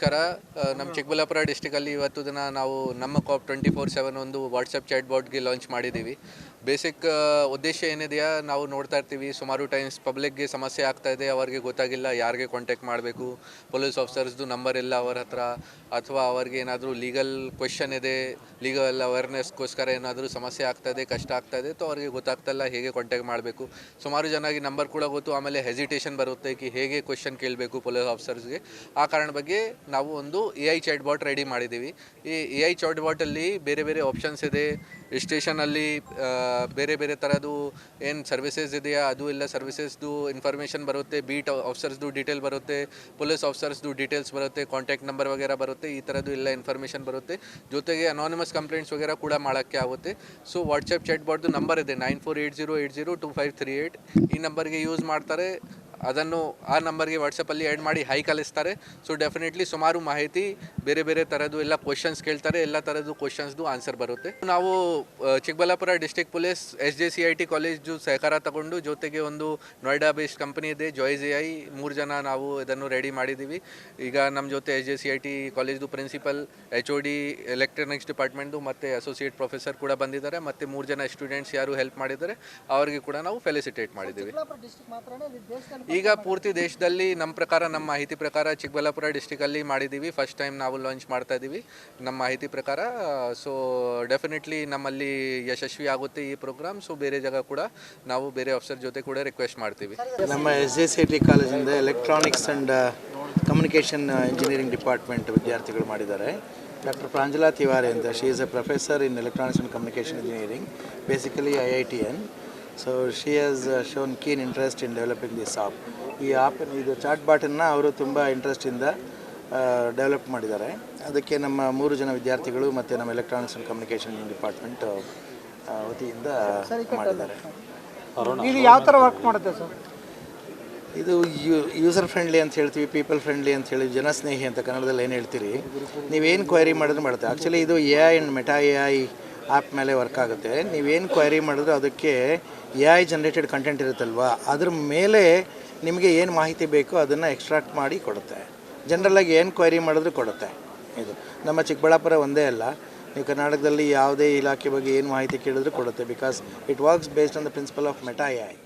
ನಮಸ್ಕಾರ. ನಮ್ಮ ಚಿಕ್ಕಬಳ್ಳಾಪುರ ಡಿಸ್ಟಿಕಲ್ಲಿ ಇವತ್ತು ದಿನ ನಾವು ನಮ್ಮ ಕಾಪ್ ಟ್ವೆಂಟಿ ಫೋರ್ ಸೆವೆನ್ ಒಂದು ವಾಟ್ಸಪ್ ಚಾಟ್ ಬೋರ್ಡ್ಗೆ ಲಾಂಚ್ ಮಾಡಿದ್ದೀವಿ ಬೇಸಿಕ್ ಉದ್ದೇಶ ಏನಿದೆಯಾ? ನಾವು ನೋಡ್ತಾ ಇರ್ತೀವಿ, ಸುಮಾರು ಟೈಮ್ಸ್ ಪಬ್ಲಿಕ್ಗೆ ಸಮಸ್ಯೆ ಆಗ್ತಾ ಇದೆ, ಅವರಿಗೆ ಗೊತ್ತಾಗಿಲ್ಲ, ಯಾರಿಗೆ ಕಾಂಟ್ಯಾಕ್ಟ್ ಮಾಡಬೇಕು ಪೊಲೀಸ್ ಆಫೀಸರ್ಸ್ದು ನಂಬರ್ ಇಲ್ಲ ಅವರ ಹತ್ರ, ಅಥವಾ ಅವರಿಗೆ ಏನಾದರೂ ಲೀಗಲ್ ಕ್ವೆಶನ್ ಇದೆ ಲೀಗಲ್ ಅವೇರ್ನೆಸ್ಗೋಸ್ಕರ ಏನಾದರೂ ಸಮಸ್ಯೆ ಆಗ್ತಾ ಇದೆ, ಕಷ್ಟ ಆಗ್ತಾ ಇದೆ ತೊ ಅವರಿಗೆ ಗೊತ್ತಾಗ್ತಲ್ಲ ಹೇಗೆ ಕಾಂಟ್ಯಾಕ್ಟ್ ಮಾಡಬೇಕು. ಸುಮಾರು ಜನಕ್ಕೆ ನಂಬರ್ ಕೂಡ ಗೊತ್ತು, ಆಮೇಲೆ ಹೆಸಿಟೇಷನ್ ಬರುತ್ತೆ ಕಿ ಹೇಗೆ ಕ್ವೆಶನ್ ಕೇಳಬೇಕು ಪೊಲೀಸ್ ಆಫೀಸರ್ಸ್ಗೆ ಆ ಕಾರಣ ಬಗ್ಗೆ ನಾವು ಒಂದು A I chat bot ready ಮಾಡಿದ್ದೀವಿ. ಈ ಎ ಐ ಚಾಟ್ ಬಾಟಲ್ಲಿ ಬೇರೆ ಬೇರೆ ಆಪ್ಷನ್ಸ್ ಇದೆ. ಸ್ಟೇಷನಲ್ಲಿ ಬೇರೆ ಬೇರೆ ಥರದ್ದು ಏನು ಸರ್ವಿಸಸ್ ಇದೆಯಾ, ಅದು ಎಲ್ಲ ಸರ್ವಿಸಸ್ದು ಇನ್ಫಾರ್ಮೇಷನ್ ಬರುತ್ತೆ ಬೀಟ್ ಆಫೀಸರ್ಸ್ದು ಡೀಟೇಲ್ ಬರುತ್ತೆ ಪೊಲೀಸ್ ಆಫೀಸರ್ಸ್ದು ಡೀಟೇಲ್ಸ್ ಬರುತ್ತೆ ಕಾಂಟ್ಯಾಕ್ಟ್ ನಂಬರ್ ವಗೇರ ಬರುತ್ತೆ, ಈ ಥರದ್ದು ಎಲ್ಲ ಇನ್ಫಾರ್ಮೇಷನ್ ಬರುತ್ತೆ. ಜೊತೆಗೆ ಅನಾನಿಮಸ್ ಕಂಪ್ಲೇಂಟ್ಸ್ ವಗೇರ ಕೂಡ ಮಾಡೋಕ್ಕೆ ಆಗುತ್ತೆ. ಸೊ ವಾಟ್ಸಪ್ ಚಾಟ್ ಬಾಟ್ದು ನಂಬರ್ ಇದೆ nine four eight zero eight zero two five three eight ಈ ನಂಬರ್ಗೆ ಯೂಸ್ ಮಾಡ್ತಾರೆ. ಅದನ್ನು ಆ ನಂಬರ್ಗೆ ವಾಟ್ಸಪ್ಪಲ್ಲಿ ಆ್ಯಡ್ ಮಾಡಿ ಹೈ ಕಲಿಸ್ತಾರೆ ಸೊ ಡೆಫಿನೆಟ್ಲಿ ಸುಮಾರು ಮಾಹಿತಿ ಬೇರೆ ಬೇರೆ ಥರದ್ದು ಎಲ್ಲ ಕ್ವಶನ್ಸ್ ಕೇಳ್ತಾರೆ, ಎಲ್ಲ ಥರದ್ದು ಕ್ವಶನ್ಸ್ದು ಆನ್ಸರ್ ಬರುತ್ತೆ. ನಾವು Chikkaballapura district police S J C I T college ಸಹಕಾರ ತಗೊಂಡು ಜೊತೆಗೆ ಒಂದು ನೋಯ್ಡಾ ಬೇಸ್ಡ್ ಕಂಪನಿ ಇದೆ ಜಾಯ್ ಎ ಐ ಮೂರು ಜನ ನಾವು ಇದನ್ನು ರೆಡಿ ಮಾಡಿದ್ದೀವಿ. ಈಗ ನಮ್ಮ ಜೊತೆ S J C I T ಕಾಲೇಜ್ದು principal H O D electronics ಡಿಪಾರ್ಟ್ಮೆಂಟ್ದು ಮತ್ತು ಅಸೋಸಿಯೇಟ್ ಪ್ರೊಫೆಸರ್ ಕೂಡ ಬಂದಿದ್ದಾರೆ. ಮತ್ತು ಮೂರು ಜನ ಸ್ಟೂಡೆಂಟ್ಸ್ ಯಾರು ಹೆಲ್ಪ್ ಮಾಡಿದ್ದಾರೆ, ಅವರಿಗೆ ಕೂಡ ನಾವು ಫೆಲಿಸಿಟೇಟ್ ಮಾಡಿದ್ದೀವಿ. ಈಗ ಪೂರ್ತಿ ದೇಶದಲ್ಲಿ ನಮ್ಮ ಪ್ರಕಾರ, ನಮ್ಮ ಮಾಹಿತಿ ಪ್ರಕಾರ ಚಿಕ್ಕಬಳ್ಳಾಪುರ ಡಿಸ್ಟಿಕಲ್ಲಿ ಮಾಡಿದ್ದೀವಿ. ಫಸ್ಟ್ ಟೈಮ್ ನಾವು ಲಾಂಚ್ ಮಾಡ್ತಾ ಇದ್ದೀವಿ ನಮ್ಮ ಮಾಹಿತಿ ಪ್ರಕಾರ. ಸೊ ಡೆಫಿನೆಟ್ಲಿ ನಮ್ಮಲ್ಲಿ ಯಶಸ್ವಿ ಆಗುತ್ತೆ ಈ ಪ್ರೋಗ್ರಾಮ್ ಸೊ ಬೇರೆ ಜಾಗ ಕೂಡ ನಾವು ಬೇರೆ ಆಫೀಸರ್ ಜೊತೆ ಕೂಡ ರಿಕ್ವೆಸ್ಟ್ ಮಾಡ್ತೀವಿ. ನಮ್ಮ ಎಸ್ ಜೆ ಸಿ ಟಿ ಕಾಲೇಜಿಂದ electronics and communication engineering department ವಿದ್ಯಾರ್ಥಿಗಳು ಮಾಡಿದ್ದಾರೆ. ಡಾಕ್ಟರ್ ಪ್ರಾಂಜಲಾ ತಿವಾರಿ ಅಂತ. She is a professor in electronics and communication engineering basically I I T N so she has shown keen interest in developing this app ಈ app ಇದು chat ಬಾಟನ್ನು ಅವರು ತುಂಬ ಇಂಟ್ರೆಸ್ಟಿಂದ develop ಮಾಡಿದ್ದಾರೆ. ಅದಕ್ಕೆ ನಮ್ಮ ಮೂರು ಜನ ವಿದ್ಯಾರ್ಥಿಗಳು ಮತ್ತು ನಮ್ಮ ಎಲೆಕ್ಟ್ರಾನಿಕ್ಸ್ ಆ್ಯಂಡ್ ಕಮ್ಯುನಿಕೇಷನ್ ಡಿಪಾರ್ಟ್ಮೆಂಟ್ ವತಿಯಿಂದ ಮಾಡಿದ್ದಾರೆ. ಇದು ಯಾವ ಥರ ವರ್ಕ್ ಮಾಡುತ್ತೆ ಸರ್? ಇದು ಯು ಯೂಸರ್ ಫ್ರೆಂಡ್ಲಿ ಅಂತ ಹೇಳ್ತೀವಿ ಪೀಪಲ್ ಫ್ರೆಂಡ್ಲಿ ಅಂತ ಹೇಳಿ ಜನಸ್ನೇಹಿ ಅಂತ ಕನ್ನಡದಲ್ಲಿ ಏನು ಹೇಳ್ತೀರಿ? ನೀವೇನು ಕ್ವೈರಿ ಮಾಡಿದ್ರೆ ಮಾಡುತ್ತೆ ಆ್ಯಕ್ಚುಲಿ ಇದು A I and Meta A I app ಮೇಲೆ ವರ್ಕ್ ಆಗುತ್ತೆ. ನೀವೇನು ಕ್ವೈರಿ ಮಾಡಿದ್ರೆ ಅದಕ್ಕೆ ಎ ಐ ಜನ್ರೇಟೆಡ್ ಕಂಟೆಂಟ್ ಇರುತ್ತಲ್ವಾ? ಅದ್ರ ಮೇಲೆ ನಿಮಗೆ ಏನು ಮಾಹಿತಿ ಬೇಕೋ ಅದನ್ನು ಎಕ್ಸ್ಟ್ರಾಕ್ಟ್ ಮಾಡಿ ಕೊಡುತ್ತೆ. ಜನರಲಾಗಿ ಏನು ಕ್ವೈರಿ ಮಾಡಿದ್ರೂ ಕೊಡುತ್ತೆ. ಇದು ನಮ್ಮ ಚಿಕ್ಕಬಳ್ಳಾಪುರ ಒಂದೇ ಅಲ್ಲ. ನೀವು ಕರ್ನಾಟಕದಲ್ಲಿ ಯಾವುದೇ ಇಲಾಖೆ ಬಗ್ಗೆ ಏನು ಮಾಹಿತಿ ಕೇಳಿದ್ರು ಕೊಡುತ್ತೆ. Because it works based on the principle of Meta A I